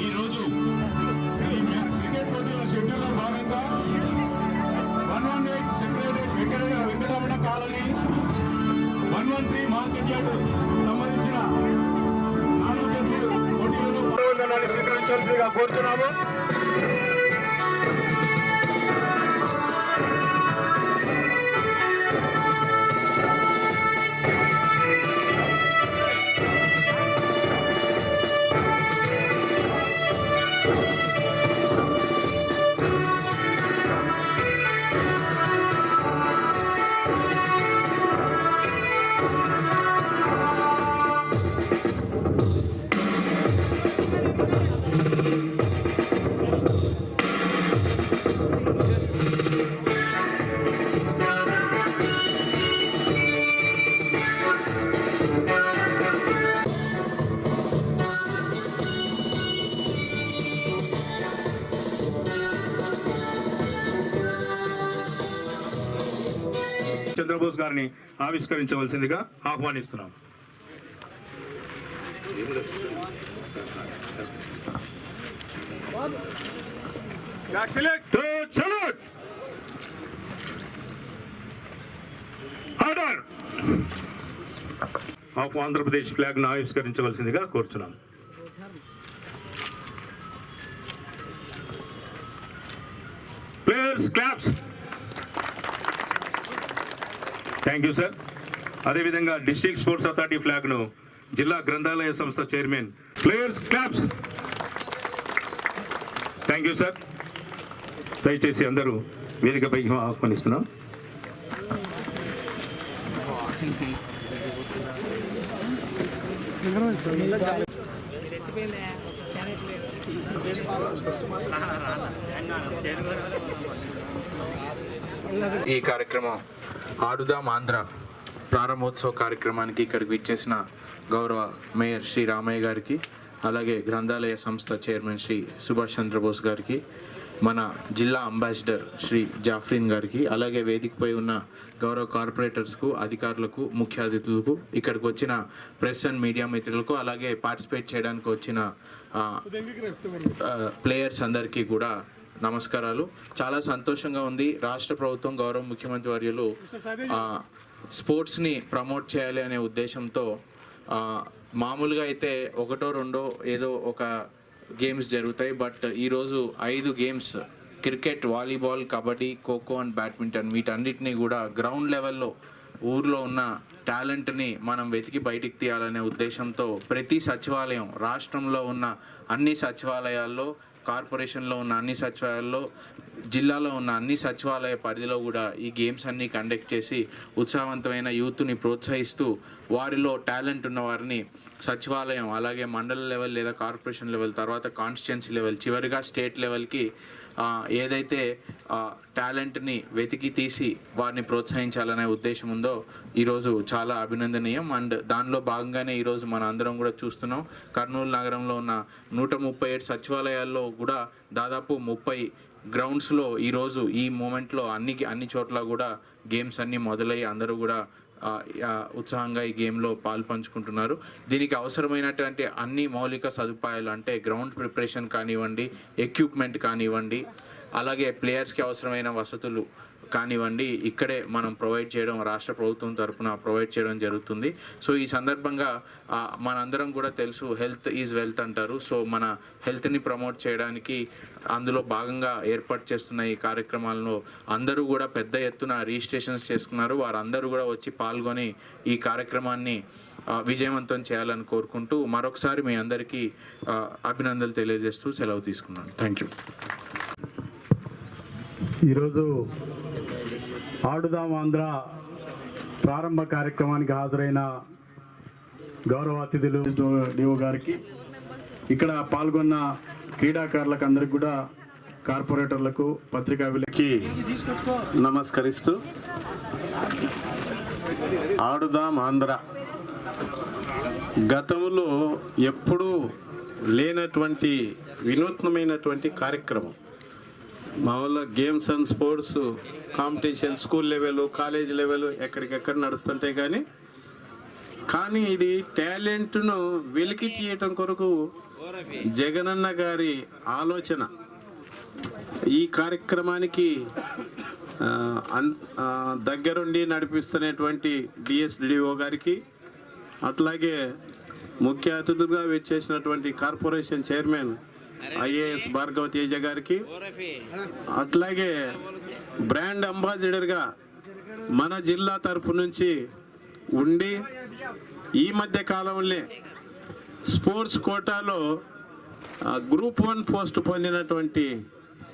ఈరోజు క్రికెట్ పోటీల షెడ్యూల్లో భాగంగా one one eight secretary Venkata Venkataramana colony one one three market yard సంబంధించిన నాలుగు జట్లు పోటీలలో స్వీకరించాల్సిందిగా కోరుతున్నాము చంద్రబోస్ గారిని ఆవిష్కరించవలసిందిగా ఆహ్వానిస్తున్నాం. To ఆఫ్ ఆంధ్రప్రదేశ్ ఫ్లాగ్ను ఆవిష్కరించవలసిందిగా కోరుచున్నాం. Players claps! Thank you sir అదేవిధంగా డిస్ట్రిక్ట్ స్పోర్ట్స్ అథారిటీ ఫ్లాగ్ను జిల్లా గ్రంథాలయ సంస్థ chairman players claps thank you sir దయచేసి అందరూ వేదికపై ఆహ్వానిస్తున్నాం. ఈ కార్యక్రమం ఆడుదాం ఆంధ్ర ప్రారంభోత్సవ కార్యక్రమానికి ఇక్కడికి విచ్చేసిన గౌరవ మేయర్ శ్రీ రామయ్య గారికి అలాగే గ్రంథాలయ సంస్థ చైర్మన్ శ్రీ సుభాష్ చంద్రబోస్ గారికి మన జిల్లా అంబాసిడర్ శ్రీ జాఫ్రీన్ గారికి అలాగే వేదికపై ఉన్న గౌరవ కార్పొరేటర్స్కు అధికారులకు ముఖ్య అతిథులకు ఇక్కడికి వచ్చిన ప్రెస్ అండ్ మీడియా మిత్రులకు అలాగే పార్టిసిపేట్ చేయడానికి వచ్చిన ప్లేయర్స్ అందరికీ కూడా నమస్కారాలు. చాలా సంతోషంగా ఉంది. రాష్ట్ర ప్రభుత్వం గౌరవ ముఖ్యమంత్రి వర్యులు స్పోర్ట్స్ని ప్రమోట్ చేయాలి అనే ఉద్దేశంతో మామూలుగా అయితే ఒకటో రెండో ఏదో ఒక గేమ్స్ జరుగుతాయి. బట్ ఈరోజు ఐదు games cricket volleyball kabaddi kho kho and badminton వీటన్నిటిని కూడా గ్రౌండ్ లెవెల్లో ఊర్లో ఉన్న టాలెంట్ని మనం వెతికి బయటికి తీయాలనే ఉద్దేశంతో ప్రతి సచివాలయం రాష్ట్రంలో ఉన్న అన్ని సచివాలయాల్లో కార్పొరేషన్లో ఉన్న అన్ని సచివాలయాల్లో జిల్లాలో ఉన్న అన్ని సచివాలయ పరిధిలో కూడా ఈ గేమ్స్ అన్నీ కండక్ట్ చేసి ఉత్సాహవంతమైన యూత్ని ప్రోత్సహిస్తూ వారిలో టాలెంట్ ఉన్న వారిని సచివాలయం అలాగే మండల లెవెల్ లేదా కార్పొరేషన్ లెవెల్ తర్వాత కాన్స్టిట్యున్సీ లెవెల్ చివరిగా స్టేట్ లెవెల్కి ఏదైతే టాలెంట్ని వెతికి తీసి వారిని ప్రోత్సహించాలనే ఉద్దేశం ఉందో ఈరోజు చాలా అభినందనీయం. అండ్ దానిలో భాగంగానే ఈరోజు మన అందరం కూడా చూస్తున్నాం. కర్నూలు నగరంలో ఉన్న నూట ముప్పై ఏడు సచివాలయాల్లో కూడా దాదాపు ముప్పై గ్రౌండ్స్లో ఈరోజు ఈ మూమెంట్లో అన్ని అన్ని చోట్ల కూడా గేమ్స్ అన్నీ మొదలై అందరూ కూడా ఉత్సాహంగా ఈ గేమ్లో పాలు పంచుకుంటున్నారు. దీనికి అవసరమైనటువంటి అన్ని మౌలిక సదుపాయాలు అంటే గ్రౌండ్ ప్రిపరేషన్ కానివ్వండి ఎక్విప్మెంట్ కానివ్వండి అలాగే ప్లేయర్స్కి అవసరమైన వసతులు కానివ్వండి ఇక్కడే మనం ప్రొవైడ్ చేయడం రాష్ట్ర ప్రభుత్వం తరపున ప్రొవైడ్ చేయడం జరుగుతుంది. సో ఈ సందర్భంగా మనందరం కూడా తెలుసు హెల్త్ ఈజ్ వెల్త్ అంటారు. సో మన హెల్త్ని ప్రమోట్ చేయడానికి అందులో భాగంగా ఏర్పాటు చేస్తున్న ఈ కార్యక్రమాలను అందరూ కూడా పెద్ద ఎత్తున రిజిస్ట్రేషన్స్ చేసుకున్నారు. వారందరూ కూడా వచ్చి పాల్గొని ఈ కార్యక్రమాన్ని విజయవంతం చేయాలని కోరుకుంటూ మరొకసారి మీ అందరికీ ఆ, అభినందనలు తెలియజేస్తూ సెలవు తీసుకున్నాను. Thank you. ఈరోజు ఆడుదాం ఆంధ్ర ప్రారంభ కార్యక్రమానికి హాజరైన గౌరవ అతిథులు డిఓ గారికి. ఇక్కడ పాల్గొన్న క్రీడాకారులకు అందరికి కూడా కార్పొరేటర్లకు పత్రికా విలకి నమస్కరిస్తూ ఆడుదాం ఆంధ్ర. గతంలో ఎప్పుడూ లేనటువంటి వినూత్నమైనటువంటి కార్యక్రమం. మామూలుగా games and sports competition school level college level ఎక్కడికెక్కడ నడుస్తుంటాయి కానీ కానీ ఇది టాలెంట్ను వెలికి తీయటం కొరకు జగనన్న గారి ఆలోచన. ఈ కార్యక్రమానికి అన్- దగ్గరుండి నడిపిస్తున్నటువంటి డిఎస్డిఓ గారికి అట్లాగే ముఖ్య అతిథులుగా వచ్చేసినటువంటి corporation chairman IAS Bhargava Teja గారికి అట్లాగే బ్రాండ్ అంబాసిడర్గా మన జిల్లా తరపు నుంచి ఉండి ఈ మధ్య కాలంలో స్పోర్ట్స్ కోటాలో గ్రూప్ వన్ పోస్ట్ పొందినటువంటి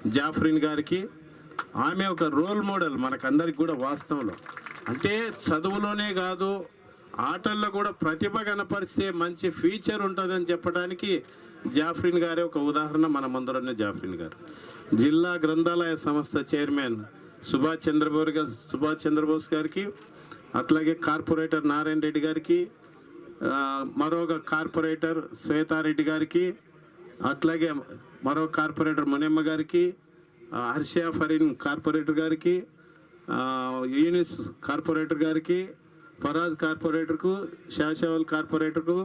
జాఫ్రిన్ గారికి ఆమె ఒక రోల్ మోడల్ మనకందరికి కూడా వాస్తవంలో. అంటే చదువులోనే కాదు ఆటల్లో కూడా ప్రతిభ కనపరిస్తే మంచి ఫ్యూచర్ ఉంటుందని చెప్పడానికి జాఫ్రిన్ గారే ఒక ఉదాహరణ మన ముందరనే జాఫ్రిన్ గారు. జిల్లా గ్రంథాలయ సంస్థ చైర్మన్ సుభాష్ చంద్రబోస్ గారు సుభాష్ చంద్రబోస్ గారికి అట్లాగే కార్పొరేటర్ నారాయణ రెడ్డి గారికి మరొక కార్పొరేటర్ శ్వేతారెడ్డి గారికి అట్లాగే మరో కార్పొరేటర్ మునియమ్మ గారికి హర్షియా ఫరీన్ కార్పొరేటర్ గారికి యూనిస్ కార్పొరేటర్ గారికి ఫరాజ్ కార్పొరేటర్కు శాషావల్ కార్పొరేటర్కు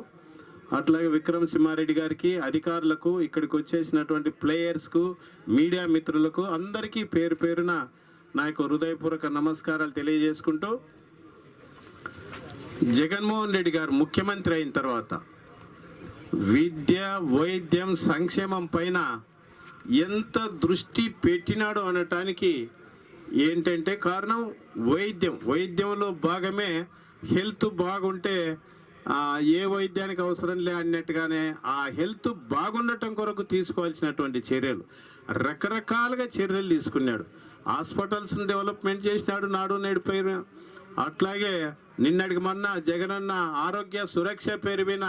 అట్లాగే విక్రమ్ సింహారెడ్డి గారికి అధికారులకు ఇక్కడికి వచ్చేసినటువంటి ప్లేయర్స్కు మీడియా మిత్రులకు అందరికీ పేరు పేరున నా యొక్క హృదయపూర్వక నమస్కారాలు తెలియజేసుకుంటూ జగన్మోహన్ రెడ్డి గారు ముఖ్యమంత్రి అయిన తర్వాత విద్య వైద్యం సంక్షేమం పైన ఎంత దృష్టి పెట్టినాడు అనటానికి ఏంటంటే కారణం వైద్యం. వైద్యంలో భాగమే హెల్త్ బాగుంటే ఏ వైద్యానికి అవసరం లే అన్నట్టుగానే ఆ హెల్త్ బాగుండటం కొరకు తీసుకోవాల్సినటువంటి చర్యలు. రకరకాలుగా చర్యలు తీసుకున్నాడు. హాస్పిటల్స్ని డెవలప్మెంట్ చేసినాడు నాడు నేడు పేరు అట్లాగే నిన్నటికి మొన్న జగనన్న ఆరోగ్య సురక్ష పేరు మీద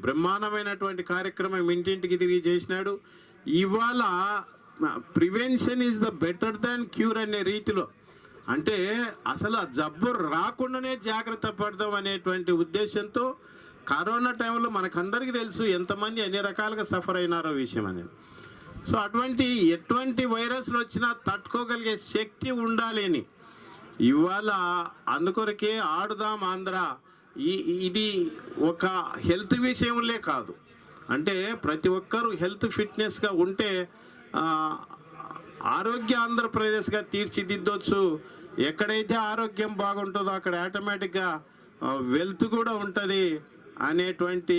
బ్రహ్మాండమైనటువంటి కార్యక్రమం ఇంటింటికి తిరిగి చేసినాడు. ఇవాళ prevention is the better than cure అనే రీతిలో అంటే అసలు ఆ జబ్బు రాకుండానే జాగ్రత్త పడదాం అనేటువంటి ఉద్దేశంతో కరోనా టైంలో మనకందరికీ తెలుసు ఎంతమంది ఎన్ని రకాలుగా సఫర్ అయినారో విషయం అనేది. సో అటువంటి ఎటువంటి వైరస్లు వచ్చినా తట్టుకోగలిగే శక్తి ఉండాలి అని ఇవాళ అందుకొరకే ఆడుదాం ఆంధ్ర ఈ ఇది ఒక హెల్త్ విషయంలే కాదు. అంటే ప్రతి ఒక్కరూ హెల్త్ ఫిట్నెస్గా ఉంటే ఆరోగ్య ఆంధ్రప్రదేశ్గా తీర్చిదిద్దొచ్చు. ఎక్కడైతే ఆరోగ్యం బాగుంటుందో అక్కడ ఆటోమేటిక్గా వెల్త్ కూడా ఉంటుంది అనేటువంటి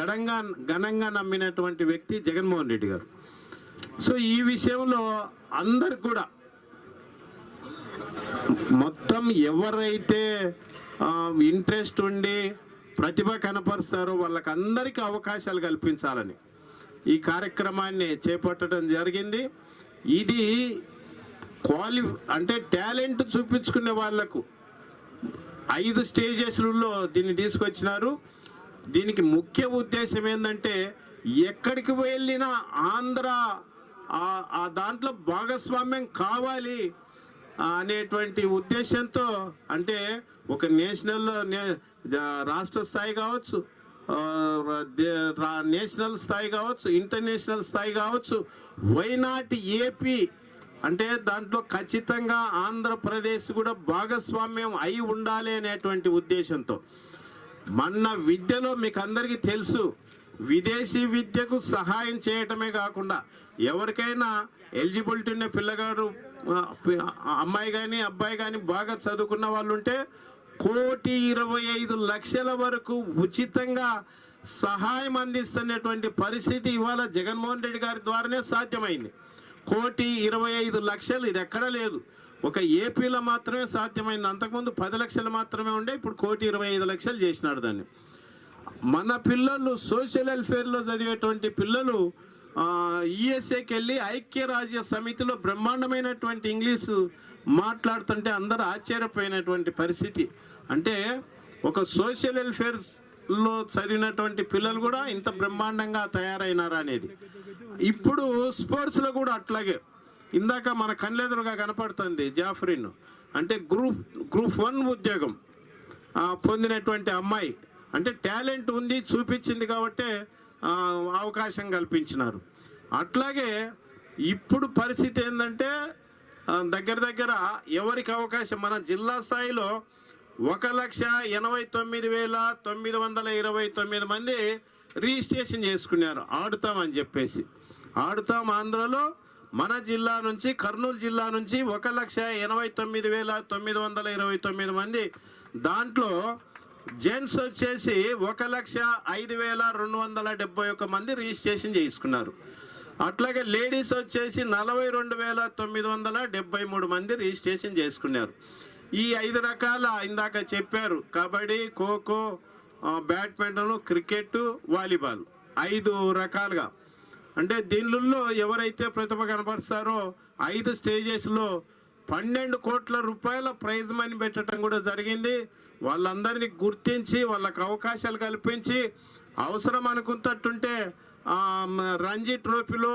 ఘనంగా ఘనంగా నమ్మినటువంటి వ్యక్తి జగన్మోహన్ రెడ్డి గారు. సో ఈ విషయంలో అందరు కూడా మొత్తం ఎవరైతే ఇంట్రెస్ట్ ఉండి ప్రతిభ కనపరుస్తారో వాళ్ళకందరికీ అవకాశాలు కల్పించాలని ఈ కార్యక్రమాన్ని చేపట్టడం జరిగింది. ఇది క్వాలి అంటే టాలెంట్ చూపించుకునే వాళ్ళకు ఐదు స్టేజెస్లలో దీన్ని తీసుకొచ్చినారు. దీనికి ముఖ్య ఉద్దేశం ఏంటంటే ఎక్కడికి వెళ్ళినా ఆంధ్ర ఆ- దాంట్లో భాగస్వామ్యం కావాలి అనేటువంటి ఉద్దేశంతో అంటే ఒక నేషనల్లో నే- రాష్ట్ర స్థాయి కావచ్చు నేషనల్ స్థాయి కావచ్చు ఇంటర్నేషనల్ స్థాయి కావచ్చు వైనాట్ ఏపీ అంటే దాంట్లో ఖచ్చితంగా ఆంధ్రప్రదేశ్ కూడా భాగస్వామ్యం అయి ఉండాలి అనేటువంటి ఉద్దేశంతో. మన విద్యలో మీకు అందరికీ తెలుసు విదేశీ విద్యకు సహాయం చేయటమే కాకుండా ఎవరికైనా ఎలిజిబిలిటీ ఉన్న పిల్లగాడు అమ్మాయి కానీ అబ్బాయి కానీ బాగా చదువుకున్న వాళ్ళు ఉంటే కోటి ఇరవై ఐదు లక్షల వరకు ఉచితంగా సహాయం అందిస్తున్నటువంటి పరిస్థితి ఇవాళ జగన్మోహన్ రెడ్డి గారి ద్వారానే సాధ్యమైంది. కోటి ఇరవై ఐదు లక్షలు ఇది ఎక్కడా లేదు. ఒక ఏపీలో మాత్రమే సాధ్యమైంది. అంతకుముందు పది లక్షలు మాత్రమే ఉండే ఇప్పుడు కోటి ఇరవై ఐదు లక్షలు చేసినాడు దాన్ని. మన పిల్లలు సోషల్ వెల్ఫేర్లో చదివేటువంటి పిల్లలు ఈఎస్ఏకి వెళ్ళి ఐక్యరాజ్య సమితిలో బ్రహ్మాండమైనటువంటి ఇంగ్లీషు మాట్లాడుతుంటే అందరూ ఆశ్చర్యపోయినటువంటి పరిస్థితి. అంటే ఒక సోషల్ వెల్ఫేర్లో చదివినటువంటి పిల్లలు కూడా ఇంత బ్రహ్మాండంగా తయారైనారా అనేది. ఇప్పుడు స్పోర్ట్స్లో కూడా అట్లాగే. ఇందాక మన కళ్ళెదురుగా కనపడుతుంది జాఫ్రిన్. అంటే గ్రూప్ గ్రూప్ వన్ ఉద్యోగం పొందినటువంటి అమ్మాయి. అంటే టాలెంట్ ఉంది చూపించింది కాబట్టే అవకాశం కల్పించినారు. అట్లాగే ఇప్పుడు పరిస్థితి ఏంటంటే దగ్గర దగ్గర ఎవరికి అవకాశం? మన జిల్లా స్థాయిలో ఒక లక్ష ఎనభై తొమ్మిది వేల తొమ్మిది వందల ఇరవై తొమ్మిది మంది రిజిస్ట్రేషన్ చేసుకున్నారు. ఆడుతామని చెప్పేసి. ఆడుతాం ఆంధ్రలో మన జిల్లా నుంచి కర్నూలు జిల్లా నుంచి ఒక లక్ష ఎనభై తొమ్మిది వేల తొమ్మిది వందల ఇరవై తొమ్మిది మంది దాంట్లో జెంట్స్ వచ్చేసి ఒక లక్ష ఐదు వేల రెండు వందల డెబ్బై ఒక్క మంది రిజిస్ట్రేషన్ చేసుకున్నారు అట్లాగే లేడీస్ వచ్చేసి నలభై రెండు వేల తొమ్మిది వందల డెబ్బై మూడు మంది రిజిస్ట్రేషన్ చేసుకున్నారు. ఈ ఐదు రకాల ఇందాక చెప్పారు kabaddi kho kho badminton cricket volleyball ఐదు రకాలుగా. అంటే దీనిలో ఎవరైతే ప్రతిభ కనపరుస్తారో ఐదు స్టేజెస్లో పన్నెండు కోట్ల రూపాయల ప్రైజ్ మనీ పెట్టడం కూడా జరిగింది. వాళ్ళందరినీ గుర్తించి వాళ్ళకి అవకాశాలు కల్పించి అవసరం అనుకున్నట్టుంటే రంజీ ట్రోఫీలో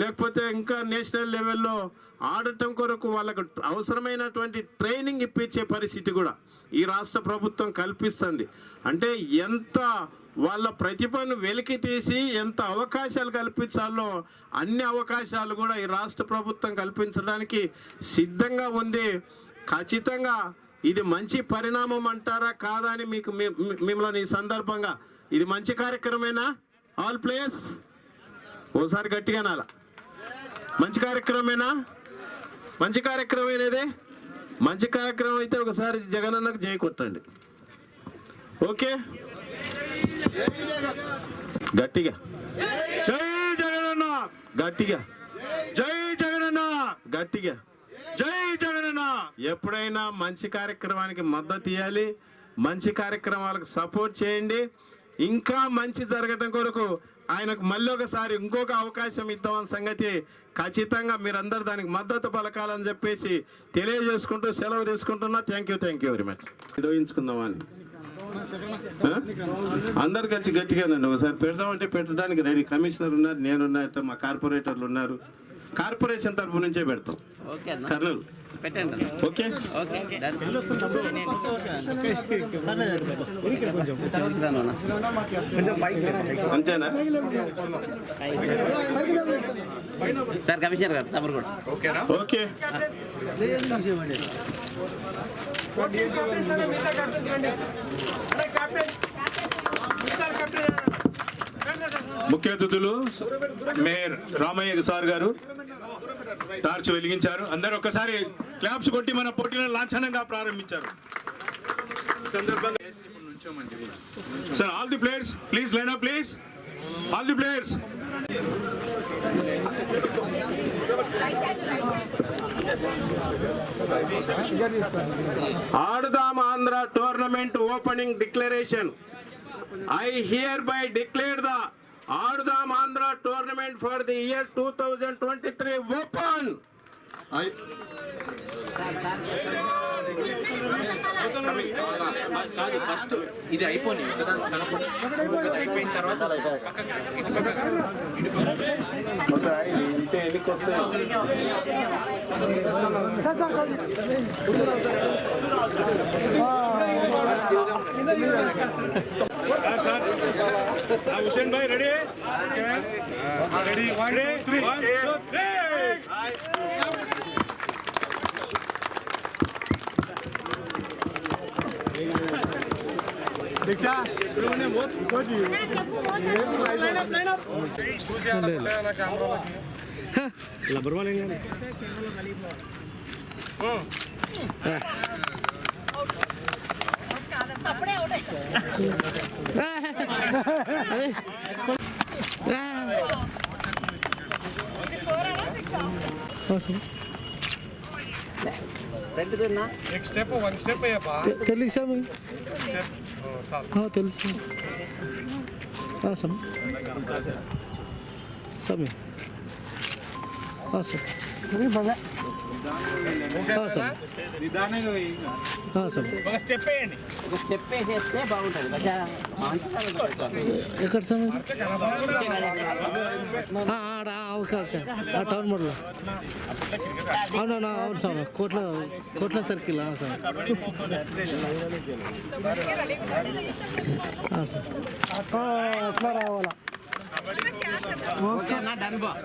లేకపోతే ఇంకా నేషనల్ లెవెల్లో ఆడటం కొరకు వాళ్ళకు అవసరమైనటువంటి ట్రైనింగ్ ఇప్పించే పరిస్థితి కూడా ఈ రాష్ట్ర ప్రభుత్వం కల్పిస్తుంది. అంటే ఎంత వాళ్ళ ప్రతిభను వెలికి తీసి ఎంత అవకాశాలు కల్పించాలో అన్ని అవకాశాలు కూడా ఈ రాష్ట్ర ప్రభుత్వం కల్పించడానికి సిద్ధంగా ఉంది. ఖచ్చితంగా ఇది మంచి పరిణామం అంటారా కాదా అని మీకు మిమ్మల్ని ఈ సందర్భంగా ఇది మంచి కార్యక్రమేనా ఆల్ ప్లేయర్స్ ఓసారి గట్టిగా నాలా. మంచి కార్యక్రమేనా మంచి కార్యక్రమేనేదే మంచి కార్యక్రమం అయితే ఒకసారి జగనన్నకు జై కొట్టండి. ఓకే? గట్టిగా. జై జగనన్న గట్టిగా. జై జగనన్న గట్టిగా. జై జగనన్న ఎప్పుడైనా మంచి కార్యక్రమానికి మద్దతు ఇవ్వాలి మంచి కార్యక్రమాలకు సపోర్ట్ చేయండి ఇంకా మంచి జరగటం కొరకు ఆయనకు మళ్ళీ ఒకసారి ఇంకొక అవకాశం ఇద్దామన్న సంగతి ఖచ్చితంగా మీరందరూ దానికి మద్దతు పలకాలని చెప్పేసి తెలియజేసుకుంటూ సెలవు తీసుకుంటున్నా. Thank you thank you very much నిర్వహించుకుందామని? అందరు కలిసి గట్టిగానండి ఒకసారి పెడదామంటే పెట్టడానికి రెడీ. కమిషనర్ ఉన్నారు నేనున్నా మా కార్పొరేటర్లు ఉన్నారు. కార్పొరేషన్ తరఫు నుంచే పెడతాం. ఓకే అన్న. కర్నూలు. పెట్టండి ఓకే. ఓకే. అంతేనా? సార్ కమిషనర్ గారు తమరు కూడా. ఓకే. ముఖ్య అతిథులు మేయర్ రామయ్య సార్ గారు టార్చ్ వెలిగించారు. అందరూ ఒక్కసారి క్లాప్స్ కొట్టి మన పోటీలను లాంఛనంగా ప్రారంభించారు. Sir all the players please line up please all the players Aadudam Andhra tournament opening declaration. I hereby declare the Aadudam Andhra tournament for the year two thousand twenty three open కాదు first ఇది అయిపోయి కదా అయిపోయిన తర్వాత హుసేన్ భాయ్ ready? Ready. One three పెట్టుకున్నా తెలుసా మీకు ఆ, తెలుసు. ఆ, సమ్. సమి. ఆ, సమ్. ఒక స్టెప్ వేయండి. ఎక్కడ సార్ ఓకే ఓకే. టౌన్ మోడ్లో. అవునవునా అవును సార్. కోట్ల కోట్ల సర్కిల్ సార్. సార్. అట్లా రావాలా? ఓకే